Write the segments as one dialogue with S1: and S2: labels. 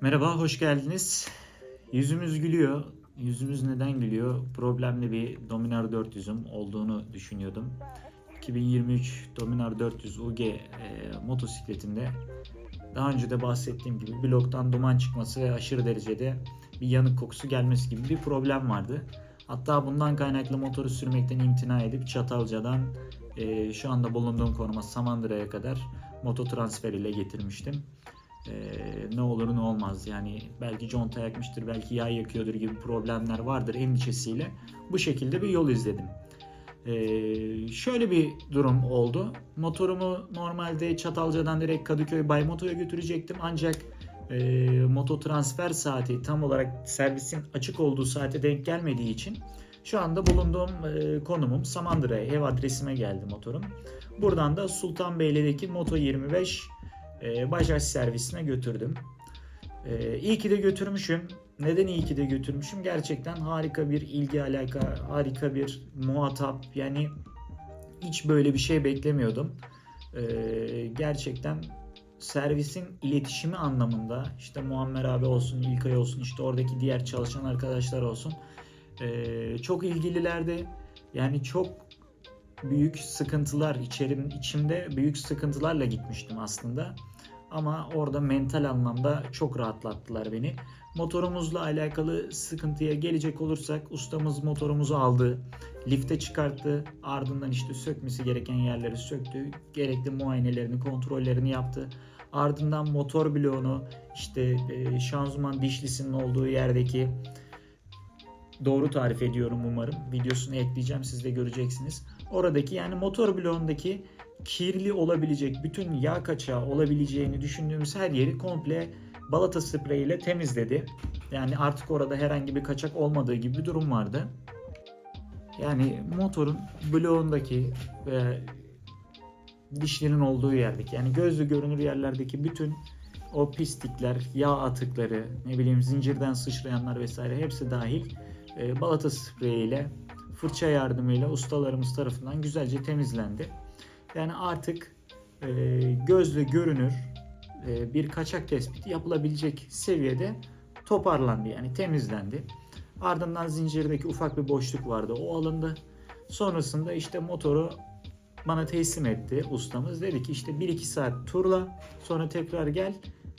S1: Merhaba, hoş geldiniz. Yüzümüz gülüyor. Yüzümüz neden gülüyor? Problemli bir Dominar 400'üm olduğunu düşünüyordum. 2023 Dominar 400 UG e, motosikletinde daha önce de bahsettiğim gibi bloktan duman çıkması ve aşırı derecede bir yanık kokusu gelmesi gibi bir problem vardı. Hatta bundan kaynaklı motoru sürmekten imtina edip Çatalca'dan e, şu anda bulunduğum konuma Samandıra'ya kadar moto transfer ile getirmiştim. Ee, ne olur ne olmaz yani belki conta yakmıştır belki yağ yakıyordur gibi problemler vardır endişesiyle bu şekilde bir yol izledim. Ee, şöyle bir durum oldu. Motorumu normalde Çatalca'dan direkt Kadıköy Bay Moto'ya götürecektim ancak e, moto transfer saati tam olarak servisin açık olduğu saate denk gelmediği için şu anda bulunduğum e, konumum Samandıra'ya ev adresime geldi motorum. Buradan da Sultanbeyli'deki Moto 25 e, Bajaj servisine götürdüm. E, iyi ki de götürmüşüm. Neden iyi ki de götürmüşüm? Gerçekten harika bir ilgi alaka, harika bir muhatap. Yani hiç böyle bir şey beklemiyordum. E, gerçekten servisin iletişimi anlamında işte Muammer abi olsun, İlkay olsun, işte oradaki diğer çalışan arkadaşlar olsun. e, çok ilgililerdi. Yani çok büyük sıkıntılar içerim içimde büyük sıkıntılarla gitmiştim aslında. Ama orada mental anlamda çok rahatlattılar beni. Motorumuzla alakalı sıkıntıya gelecek olursak ustamız motorumuzu aldı. Lifte çıkarttı. Ardından işte sökmesi gereken yerleri söktü. Gerekli muayenelerini, kontrollerini yaptı. Ardından motor bloğunu işte e, şanzıman dişlisinin olduğu yerdeki doğru tarif ediyorum umarım. Videosunu ekleyeceğim siz de göreceksiniz. Oradaki yani motor bloğundaki kirli olabilecek bütün yağ kaçağı olabileceğini düşündüğümüz her yeri komple balata spreyi ile temizledi. Yani artık orada herhangi bir kaçak olmadığı gibi bir durum vardı. Yani motorun bloğundaki ve dişlerin olduğu yerdeki yani gözlü görünür yerlerdeki bütün o pislikler, yağ atıkları, ne bileyim zincirden sıçrayanlar vesaire hepsi dahil e, balata spreyiyle fırça yardımıyla ustalarımız tarafından güzelce temizlendi. Yani artık e, gözle görünür e, bir kaçak tespiti yapılabilecek seviyede toparlandı yani temizlendi. Ardından zincirdeki ufak bir boşluk vardı o alındı. Sonrasında işte motoru bana teslim etti ustamız. Dedi ki işte 1-2 saat turla sonra tekrar gel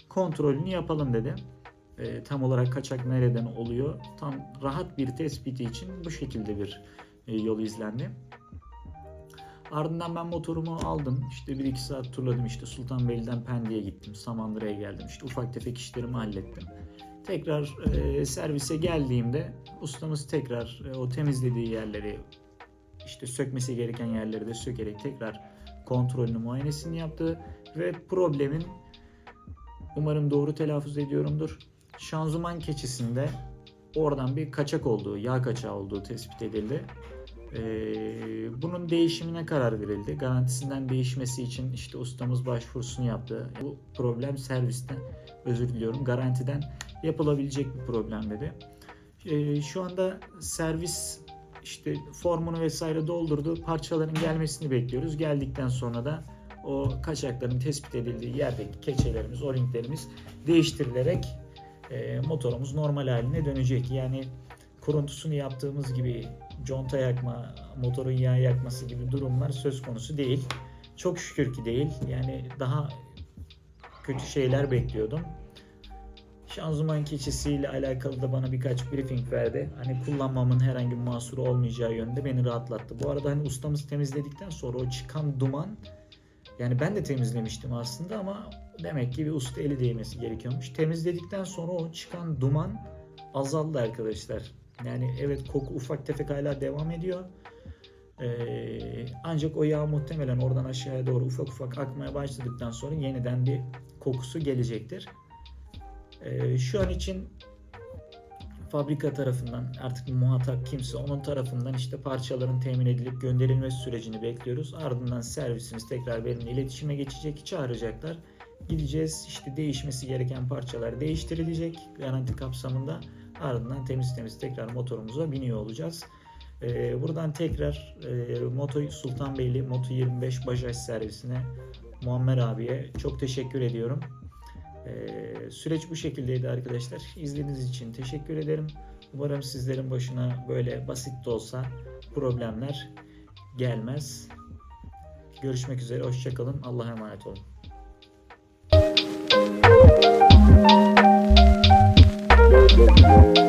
S1: kontrolünü yapalım dedi. E, tam olarak kaçak nereden oluyor tam rahat bir tespiti için bu şekilde bir e, yol izlendi. Ardından ben motorumu aldım. İşte 1-2 saat turladım. İşte Sultanbeyli'den Pendik'e gittim. Samandıra'ya geldim. İşte ufak tefek işlerimi hallettim. Tekrar e, servise geldiğimde ustamız tekrar e, o temizlediği yerleri işte sökmesi gereken yerleri de sökerek tekrar kontrolünü muayenesini yaptı ve problemin umarım doğru telaffuz ediyorumdur. Şanzıman keçisinde oradan bir kaçak olduğu, yağ kaçağı olduğu tespit edildi. Ee, bunun değişimine karar verildi. Garantisinden değişmesi için işte ustamız başvurusunu yaptı. Bu problem servisten, özür diliyorum, garantiden yapılabilecek bir problem dedi. Ee, şu anda servis işte formunu vesaire doldurdu. Parçaların gelmesini bekliyoruz. Geldikten sonra da o kaçakların tespit edildiği yerdeki keçelerimiz, o-ringlerimiz değiştirilerek e, motorumuz normal haline dönecek. Yani kuruntusunu yaptığımız gibi conta yakma, motorun yağ yakması gibi durumlar söz konusu değil. Çok şükür ki değil. Yani daha kötü şeyler bekliyordum. Şanzıman keçisiyle alakalı da bana birkaç briefing verdi. Hani kullanmamın herhangi bir mahsuru olmayacağı yönde beni rahatlattı. Bu arada hani ustamız temizledikten sonra o çıkan duman yani ben de temizlemiştim aslında ama demek ki bir usta eli değmesi gerekiyormuş. Temizledikten sonra o çıkan duman azaldı arkadaşlar. Yani evet koku ufak tefek hala devam ediyor. Ee, ancak o yağ muhtemelen oradan aşağıya doğru ufak ufak akmaya başladıktan sonra yeniden bir kokusu gelecektir. Ee, şu an için fabrika tarafından artık muhatap kimse onun tarafından işte parçaların temin edilip gönderilmesi sürecini bekliyoruz. Ardından servisimiz tekrar benimle iletişime geçecek, çağıracaklar. Gideceğiz işte değişmesi gereken parçalar değiştirilecek garanti kapsamında. Ardından temiz temiz tekrar motorumuza biniyor olacağız. Ee, buradan tekrar e, Moto Sultanbeyli Moto 25 Bajaj servisine Muammer abiye çok teşekkür ediyorum. Ee, süreç bu şekildeydi arkadaşlar. İzlediğiniz için teşekkür ederim. Umarım sizlerin başına böyle basit de olsa problemler gelmez. Görüşmek üzere. Hoşçakalın. Allah'a emanet olun. Thank you.